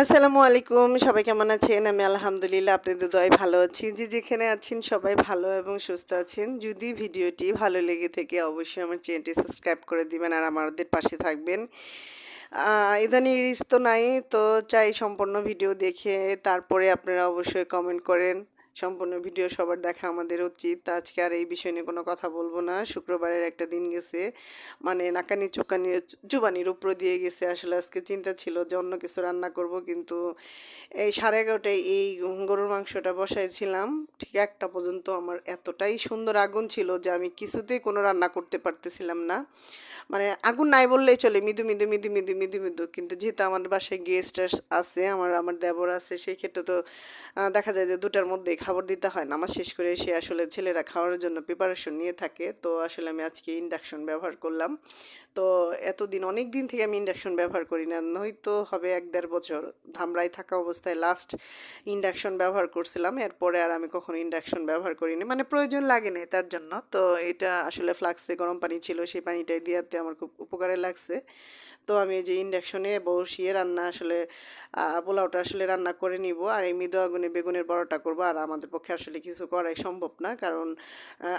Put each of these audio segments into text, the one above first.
আসসালামু আলাইকুম, সবাই কেমন আছেন? আমি আলহামদুলিল্লাহ আপনাদের দয় ভালো আছি। যে যেখানে আছেন সবাই ভালো এবং সুস্থ আছেন। যদি ভিডিওটি ভালো লেগে থেকে, অবশ্যই আমার চ্যানেলটি সাবস্ক্রাইব করে দিবেন আর আমাদের পাশে থাকবেন। ইদানি রিস তো নাই, তো চাই সম্পূর্ণ ভিডিও দেখে তারপরে আপনারা অবশ্যই কমেন্ট করেন। সম্পূর্ণ ভিডিও সবার দেখা আমাদের উচিত। তা আজকে আর এই বিষয় নিয়ে কোনো কথা বলব না। শুক্রবারের একটা দিন গেছে মানে নাকানি চোকানি জুবানির উপর দিয়ে গেছে। আসলে আজকে চিন্তা ছিল যে অন্য কিছু রান্না করব, কিন্তু এই সাড়ে এগারোটায় এই গরুর মাংসটা বসাইছিলাম। ঠিক একটা পর্যন্ত আমার এতটাই সুন্দর আগুন ছিল যে আমি কিছুতেই কোনো রান্না করতে পারতেছিলাম না। মানে আগুন নাই বললেই চলে, মৃদু মৃদু মৃদু মৃদু মৃদু মৃদু। কিন্তু যেহেতু আমার বাসায় গেস্ট আছে, আমার আমার দেবর আছে, সেই ক্ষেত্রে তো দেখা যায় যে দুটার মধ্যেই খাবার দিতে হয় নামাজ শেষ করে এসে আসলে ছেলেরা খাওয়ার জন্য প্রিপারেশন নিয়ে থাকে। তো আসলে আমি আজকে ইন্ডাকশন ব্যবহার করলাম। তো এতদিন অনেক দিন থেকে আমি ইন্ডাকশন ব্যবহার করি না। নয়তো হবে এক দেড় বছর ধামরাই থাকা অবস্থায় লাস্ট ইন্ডাকশন ব্যবহার করছিলাম। এরপরে আর আমি কখনো ইন্ডাকশন ব্যবহার করিনি। মানে প্রয়োজন লাগে না তার জন্য। তো এটা আসলে ফ্লাক্সে গরম পানি ছিল, সেই পানিটাই দিয়াতে আমার খুব উপকারে লাগছে। তো আমি যে ইন্ডাকশনে বসিয়ে রান্না আসলে পোলাওটা আসলে রান্না করে নিব। আর এই মৃদু আগুনে বেগুনের বড়াটা করব। আর আমাদের পক্ষে আসলে কিছু করাই সম্ভব না। কারণ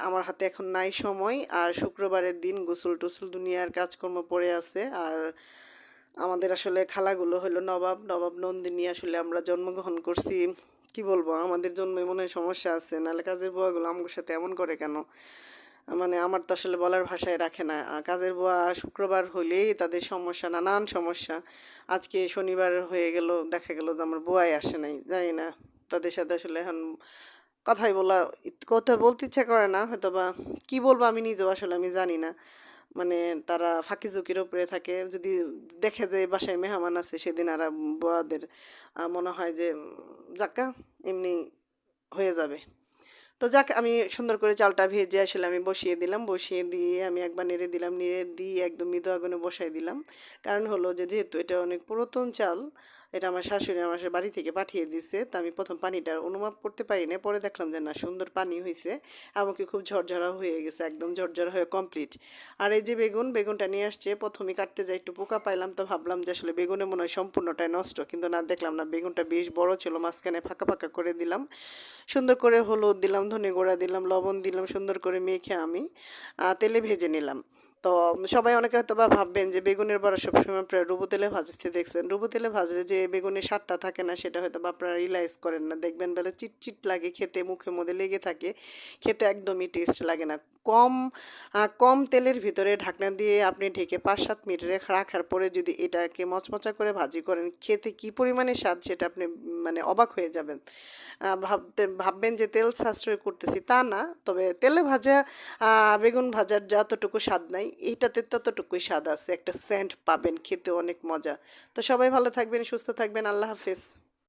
আমার হাতে এখন নাই সময়। আর শুক্রবারের দিন গোসল টুসুল দুনিয়ার কাজকর্ম পড়ে আছে। আর আমাদের আসলে খালাগুলো হলো নবাব। নবাব নন্দিনী আসলে আমরা জন্মগ্রহণ করছি। কি বলব? আমাদের জন্মে মনে হয় সমস্যা আছে। নাহলে কাজের বুয়াগুলো আমার সাথে এমন করে কেন? মানে আমার তো আসলে বলার ভাষায় রাখে না। কাজের বুয়া শুক্রবার হলেই তাদের সমস্যা, নানান সমস্যা। আজকে শনিবার হয়ে গেল, দেখা গেল যে আমার বুয়াই আসে নাই, জানি না। তাদের সাথে আসলে এখন কথাই বলা, কথা বলতে ইচ্ছা করে না হয়তো বা কী বলব আমি নিজেও আসলে আমি জানি না। মানে তারা ফাঁকি ঝুঁকির উপরে থাকে। যদি দেখে যে বাসায় মেহমান আছে, সেদিন আর বুয়াদের মনে হয় যে যাক্কা, এমনি হয়ে যাবে। তো যাক, আমি সুন্দর করে চালটা ভেজে আসলে আমি বসিয়ে দিলাম। বসিয়ে দিয়ে আমি একবার নেড়ে দিলাম, নেড়ে দিয়ে একদম মৃদু আগুনে বসাই দিলাম। কারণ হলো যে যেহেতু এটা অনেক পুরাতন চাল এটা আমার শাশুড়ি আমার বাড়ি থেকে পাঠিয়ে দিছে, তা আমি প্রথম পানিটার অনুমাপ করতে পারি না পরে দেখলাম যে না, সুন্দর পানি হয়েছে এমনকি খুব ঝরঝরা হয়ে গেছে, একদম ঝরঝরা হয়ে কমপ্লিট আর এই যে বেগুন, বেগুনটা নিয়ে আসছে, প্রথমে কাটতে যাই একটু পোকা পাইলাম, তো ভাবলাম যে আসলে বেগুনে মনে হয় সম্পূর্ণটাই নষ্ট, কিন্তু না দেখলাম না, বেগুনটা বেশ বড় ছিল, মাঝখানে ফাঁকা ফাঁকা করে দিলাম। সুন্দর করে হলুদ দিলাম, ধনে গোড়া দিলাম, লবণ দিলাম, সুন্দর করে মেখে আমি তেলে ভেজে নিলাম। তো সবাই অনেকে হয়তো বা ভাববেন যে বেগুনের বড়া সবসময় প্রায় রুবো তেলে ভাজতে দেখছেন, রুবো তেলে ভাজলে যে বেগুনের স্বাদটা থাকে না, সেটা হয়তো বা আপনারা রিলাইজ করেন না। দেখবেন বেলা চিটচিট লাগে খেতে মুখের মধ্যে লেগে থাকে। খেতে একদমই টেস্ট লাগে না। কম কম তেলের ভিতরে ঢাকনা দিয়ে আপনি ঢেকে পাঁচ সাত মিনিট রেখে রাখার পরে যদি এটাকে মচমচা করে ভাজি করেন, খেতে কি পরিমাণে স্বাদ সেটা আপনি মানে অবাক হয়ে যাবেন। ভাবতে, ভাববেন যে তেল সাশ্রয় করতেছি তা না, তবে তেলে ভাজা বেগুন ভাজার যতটুকু স্বাদ নাই এইটাতে ততটুকুই স্বাদ আছে, একটা সেন্ট পাবেন, খেতে অনেক মজা। তো সবাই ভালো থাকবেন, সুস্থ থাকবেন আল্লাহ হাফেজ।